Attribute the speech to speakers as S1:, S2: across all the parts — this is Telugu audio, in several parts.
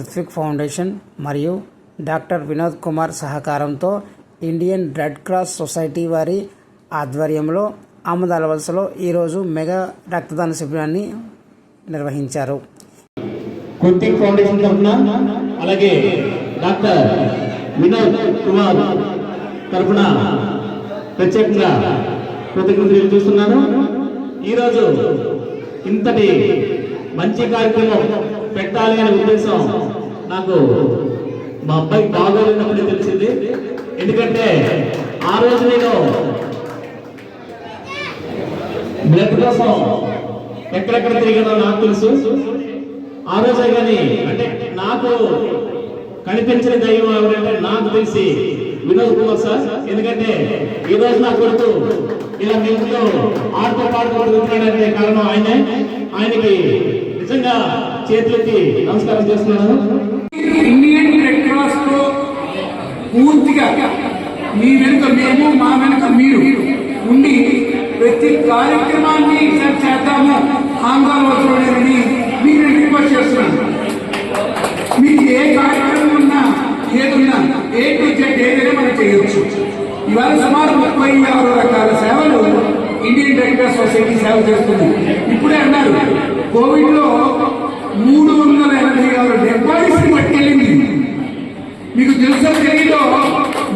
S1: పృథ్విక్ ఫౌండేషన్ మరియు డాక్టర్ వినోద్ కుమార్ సహకారంతో ఇండియన్ రెడ్ క్రాస్ సొసైటీ వారి ఆధ్వర్యంలో ఆమదాల వలసలో ఈరోజు మెగా రక్తదాన శిబిరాన్ని నిర్వహించారు.
S2: కుర్తిక్ ఫౌండేషన్ తరఫున అలాగే డాక్టర్ వినోద్ కుమార్ తరఫున ప్రత్యేకంగా కృతజ్ఞతలు చూస్తున్నాను ఈరోజు ఇంతటి మంచి కార్యక్రమం పెట్టాలి అనే ఉద్దేశం నాకు మా అబ్బాయి బాగోలేనప్పుడే తెలిసింది. ఎందుకంటే ఆ రోజు నేను బ్లడ్ కోసం ఎక్కడెక్కడ తిరిగానో నాకు తెలుసు. ఆ రోజే కానీ అంటే నాకు కనిపించిన దైవం ఎవరంటే నాకు తెలిసి వినోద్ కుమార్ సార్. ఎందుకంటే ఈ రోజు నా కొడుకు ఇలా మీ ఆడుతూ పాడుతూ కారణం ఆయనే. ఆయనకి నిజంగా చేతులెత్తి నమస్కారం చేస్తున్నాను.
S3: పూర్తిగా మీ వెనుక మేము మా వెనుక మీరు ఉండి ప్రతి కార్యక్రమాన్ని చేద్దాము. ఆందోళన వదలలేదని మీరు రిక్వెస్ట్ చేస్తున్నాను మీకు ఏ కార్యక్రమం ఉన్నా ఏదున్నా ఏ టు జెడ్ ఏదైనా మనం చేయొచ్చు. ఇవాళ సుమారు ముప్పై ఆరు రకాల సేవలు ఇండియన్ రెడ్ సొసైటీ సేవ చేస్తుంది. ఇప్పుడే అన్నారు కోవిడ్లో మూడు వందల ఎనభై ఆరు డెబ్బై పట్టుకెళ్ళింది. మీకు తెలుసో తెలియదో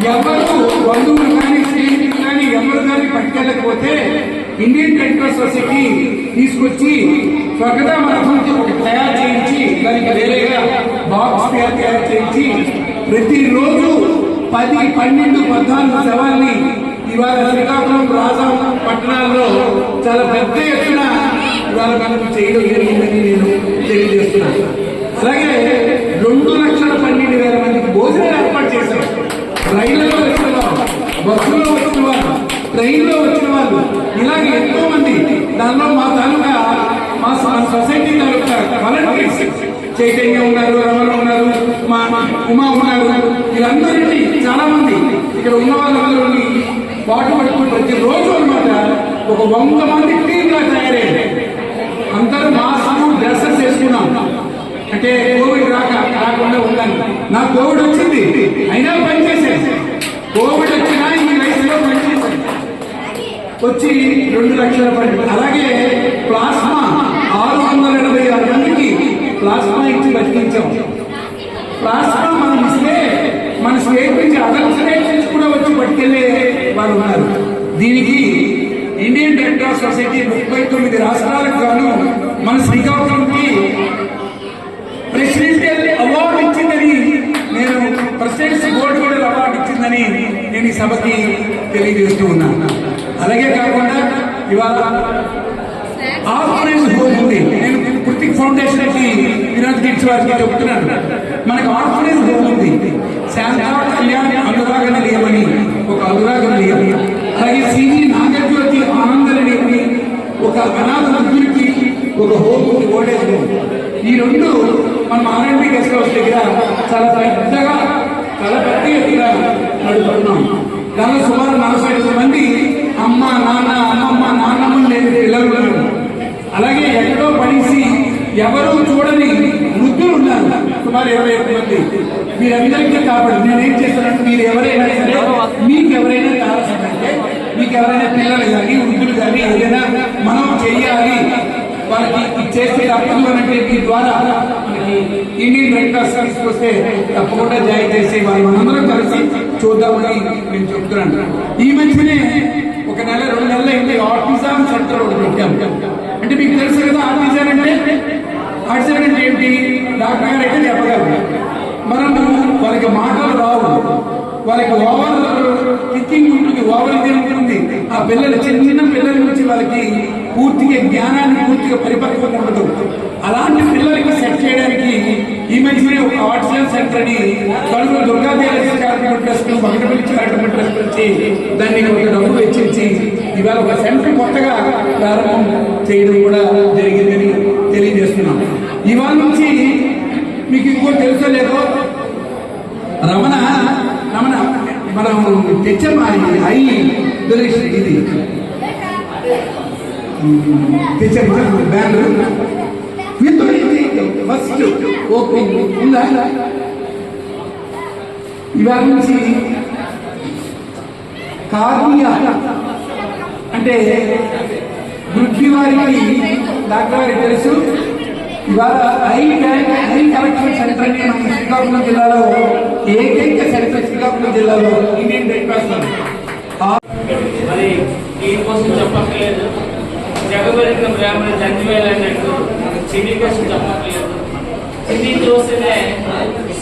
S3: ఎవరు బంధువులు కానీ స్నేహితులు కానీ ఎవరు కానీ పట్టుకెళ్ళకపోతే ఇండియన్ రెడ్ క్రాస్ సొసైటీ తీసుకొచ్చి స్వగతం రథంతో ఒకటి తయారు చేయించి దానికి వేరేగా బాక్స్ తయారు తయారు చేయించి ప్రతిరోజు పది పన్నెండు పద్నాలుగు శవాల్ని ఇవాళ శ్రీకాకుళం రాజా పట్టణాల్లో చాలా పెద్ద ఎత్తున ఇవాళ మనకు చేయడం జరిగింది. చేశారు రైళ్ళలో వచ్చిన వారు బస్సులో వచ్చిన వాళ్ళు ట్రైన్లో వచ్చిన వాళ్ళు ఇలాగే ఎంతో మంది దానిలో మా తాలూకా మా సొసైటీ తాలూకా వాలంటీర్స్ చైతన్య ఉన్నారు రమణ ఉన్నారు మా మా ఉమా ఉన్నారు వీళ్ళందరినీ చాలా మంది ఇక్కడ ఉన్న వాళ్ళందరూ పాటు పట్టుకుని ప్రతి రోజు అనమాట ఒక వంద మంది టీమ్ తయారయ్యారు. అందరూ మాస్క్ డ్రెస్సెస్ వేసుకున్నాం. అంటే నా నాకు కోవిడ్ వచ్చింది అయినా పనిచేశాను. కోవిడ్ వచ్చినా ఈ వయసులో పనిచేసాను వచ్చి రెండు లక్షల పడి అలాగే ప్లాస్మా ఆరు వందల ఎనభై ఆరు మందికి ప్లాస్మా ఇచ్చి బతికించాం. ప్లాస్మా మనం ఇస్తే మన స్టేట్ నుంచి అదర్ స్టేట్ నుంచి కూడా వచ్చి పట్టుకెళ్ళే వాళ్ళు ఉన్నారు. దీనికి ఇండియన్ రెడ్ క్రాస్ సొసైటీ ముప్పై తొమ్మిది రాష్ట్రాలకు గాను మన శ్రీకాకుళంకి ప్రెసిడెన్సీ బోర్డు కూడా అవార్డు ఇచ్చిందని నేను ఈ సభకి తెలియజేస్తూ ఉన్నాను. అలాగే కాకుండా ఇవాళ ఆర్ఫనైజ్ హోమ్ ఉంది. నేను కృతిక్ ఫౌండేషన్కి వినోద్ కిడ్స్ వారికి చెప్తున్నాను. మనకు ఆర్ఫనైజ్ హోమ్ ఉంది. శాంతా కళ్యాణ్ అనురాగ నిలయమని ఒక అనురాగ నిలయం అలాగే సివి నాగజ్యోతి ఆనంద నిలయమని ఒక అనాథ వృద్ధులకి ఒక హోమ్ ఉంది ఓల్డేజ్ హోమ్. ఈ రెండు మనం ఆర్ఎండి గెస్ట్ హౌస్ దగ్గర చాలా పెద్దగా చాలా పెద్ద ఎత్తున నడుపుతున్నాం. దానిలో సుమారు నలభై ఐదు మంది అమ్మ నాన్న అమ్మమ్మ నాన్నమ్మ లేని పిల్లలు ఉన్నారు. అలాగే ఎక్కడో పడేసి ఎవరూ చూడని వృద్ధులు ఉన్నారు. సుమారు ఇరవై ఐదు మంది. మీరందరికీ కాబట్టి నేనేం చేస్తానంటే మీరు ఎవరైనా సరే మీకు ఎవరైనా కావాల్సిందంటే మీకు ఎవరైనా పిల్లలు కానీ వృద్ధులు కానీ ఏదైనా మనం చెయ్యాలి. వాళ్ళకి చేసే చేస్తే అంటే మీ ద్వారా మనకి ఇండియన్ రెడ్ క్రాస్ తీసుకొస్తే తప్పకుండా జాయిన్ చేసి వాళ్ళు మనందరం కలిసి చూద్దామని నేను చెప్తున్నాను. ఈ మధ్యనే ఒక నెల రెండు నెలలు ఏంటి ఆర్టిజాన్ సెంటర్ ఒకటి పెట్టాం. అంటే మీకు తెలుసు కదా ఆర్టిజాన్ అంటే? ఆర్టిజాన్ అంటే ఏంటి? డాక్టర్ గారు అయితే చెప్పగలరు. మనము వాళ్ళకి మాటలు రావు. వాళ్ళకి ఓవర్ థింకింగ్ ఉంటుంది ఓవర్ థింకింగ్ ఉంటుంది. ఆ పిల్లలు చిన్న చిన్న పిల్లల నుంచి వాళ్ళకి పూర్తిగా జ్ఞానాన్ని పూర్తిగా పరిపక్వత ఉండదు అలాంటి పిల్లలకి సెట్ చేయడానికి ఈ మధ్యనే ఒక ఆర్టిజన్ సెంటర్ అని కడుగు Durgadevi charitable trust Magadapalli charitable trust నుంచి దాన్ని కొంత డబ్బు వెచ్చించి ఇవాళ ఒక సెంటర్ కొత్తగా ప్రారంభం చేయడం కూడా జరిగిందని తెలియజేస్తున్నాం. ఇవాళ నుంచి మీకు ఇంకో తెలుసో లేదో? రమణ రమణ మనం తెచ్చాం ఐ డొనేషన్ ఇది తెచ్చాం బ్యానర్ మీతో ఇది బస్ ఉందా ఇవాళ నుంచి కార్నియా అంటే వృద్ధి వారికి డాక్టర్ గారికి తెలుసు. ఇవాళ హై బ్యాంక్ ఐ కలెక్షన్ సెంటర్ అని మన శ్రీకాకుళం జిల్లాలో ఏకైక సెంటర్ శ్రీకాకుళం జిల్లాలో ఇండియన్ రెడ్ క్రాస్
S4: మరి దీనికోసం చెప్పక్కర్లేదు. జగబరికం బ్రాహ్మణ చనిపోయాలన్నట్టు అన్నట్టు సిటీ కోసం చూస్తేనే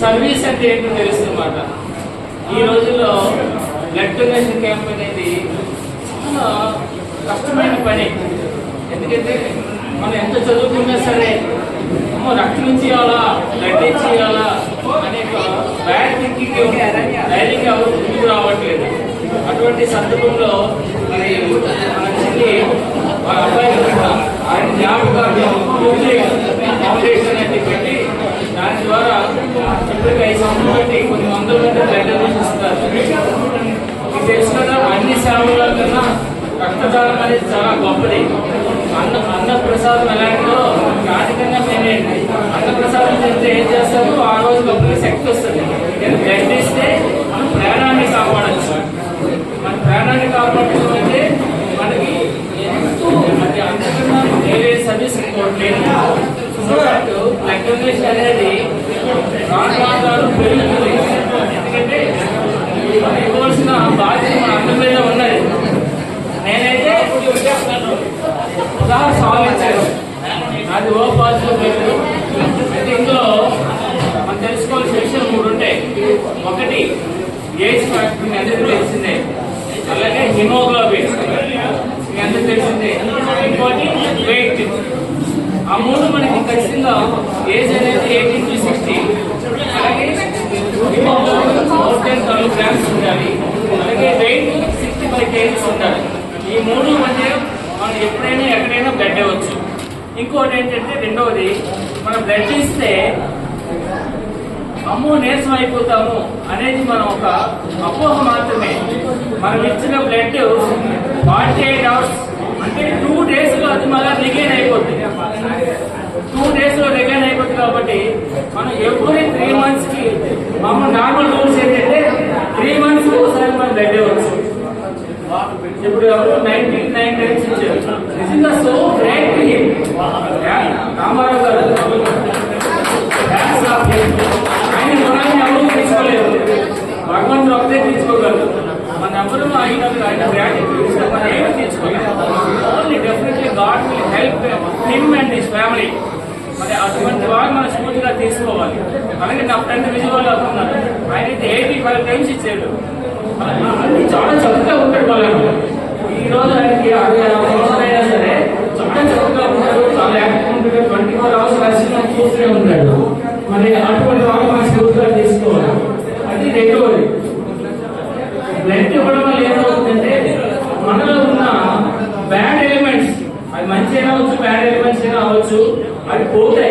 S4: సర్వీస్ అంటే ఏంటో తెలుస్తుందన్నమాట. ఈ రోజుల్లో బ్లడ్ డొనేషన్ క్యాంప్ అనేది చాలా కష్టమైన పని. ఎందుకంటే మనం ఎంత చదువుకున్నా సరే అమ్మో రక్తం నుంచి ఇవ్వాలా బ్లడ్ ఇచ్చి ఇవ్వాలా అనే బ్యాడ్ థింకింగ్ ధైర్యంగా ఎవరు ముందుకు రావట్లేదు. అటువంటి సందర్భంలో మరి మన అబ్బాయి కూడా ఆయన జ్ఞాపకార్థం ఫౌండేషన్ అనేది పెట్టి దాని ద్వారా ఇప్పటికి ఐదు సంవత్సరాలు బట్టి కొన్ని వందల మంది బ్లడ్ డొనేషన్ ఇస్తారు మీకు తెలుసు కదా అన్ని సేవల కన్నా రక్తదానం అనేది చాలా గొప్పది అన్న అన్నప్రసాదం ఎలాంటిదో దానికన్నా మేమేంటి అన్న ప్రసాదం ఏం చేస్తారో ఆ రోజు గొప్పగా శక్తి వస్తుంది బ్లడ్ ఇస్తే మనం ప్రాణాన్ని కాపాడచ్చు మన ప్రాణాన్ని కాపాడడం అంటే మనకి ఎంతో అది అంతకన్నా వేరే సర్వీస్ ఇంకోటి లేదు సో ఇంగ్లీష్ అనేది ప్రాణాధారం పెరుగుతుంది. ఎందుకంటే మనం ఇవ్వాల్సిన బాధ్యత మన అందరి మీద ఉన్నది నేనైతే ఉదాహరణ సాధించాను. అది ఓ పాజిటివ్ లేదు అయితే ఇందులో మనం తెలుసుకోవాల్సిన విషయాలు మూడు ఉంటాయి. ఒకటి ఏజ్ ఫ్యాక్టర్ మీ అందరికీ తెలిసిందే. అలాగే హిమోగ్లోబిన్. మీ అందరికీ తెలిసిందే. ఇంకోటి వెయిట్. ఆ మూడు మనకి ఖచ్చితంగా ఏజ్ అనేది ఎయిటీన్ టు సిక్స్టీ. అలాగే haemoglobin more than twelve grams ఉండాలి. అలాగే వెయిట్ సిక్స్టీ ఫైవ్ కేజీస్ ఉండాలి. ఈ మూడు మధ్య మనం ఎప్పుడైనా ఎక్కడైనా బ్లడ్ ఇవ్వచ్చు ఇంకోటి ఏంటంటే రెండవది మనం బ్లడ్ ఇస్తే అమ్మో నీరసం అయిపోతాము అనేది మనం ఒక అపోహ మాత్రమే. మనం ఇచ్చిన బ్లడ్ ఫార్టీ ఎయిట్ అవర్స్ అంటే టూ డేస్లో అది మళ్ళీ రిగైన్ అయిపోతుంది టూ డేస్లో రిటర్న్ అయిపోతుంది కాబట్టి మనం ఎవ్రీ త్రీ మంత్స్కి మామూలు నార్మల్ రూల్స్ ఏంటంటే త్రీ మంత్స్ ఒకసారి మనం బ్లడ్ ఇవ్వచ్చు ఇప్పుడు ఎవరు నైన్టీ నైన్ టైమ్స్ ఇచ్చారు. So great Ramarao garu. అన్ని చాలా చక్కగా ఉంటాడు మళ్ళీ ఈ రోజు ఆయనకి అరవై ఆరు సరే చాలా చక్కగా ఉంటాడు చాలా యాక్టివ్ ఉంటాడు ట్వంటీ ఫోర్ అవర్స్ కలిసి చూస్తూనే ఉంటాడు. మరి అటువంటి వాళ్ళు మన స్ఫూర్తిగా తీసుకోవాలి. అది రెండవది బ్లడ్ ఇవ్వడం వల్ల ఏమవుతుందంటే మనలో ఉన్న బ్యాడ్ ఎలిమెంట్స్ అది మంచి అయినా అవచ్చు బ్యాడ్ ఎలిమెంట్స్ అయినా అవ్వచ్చు అది పోతే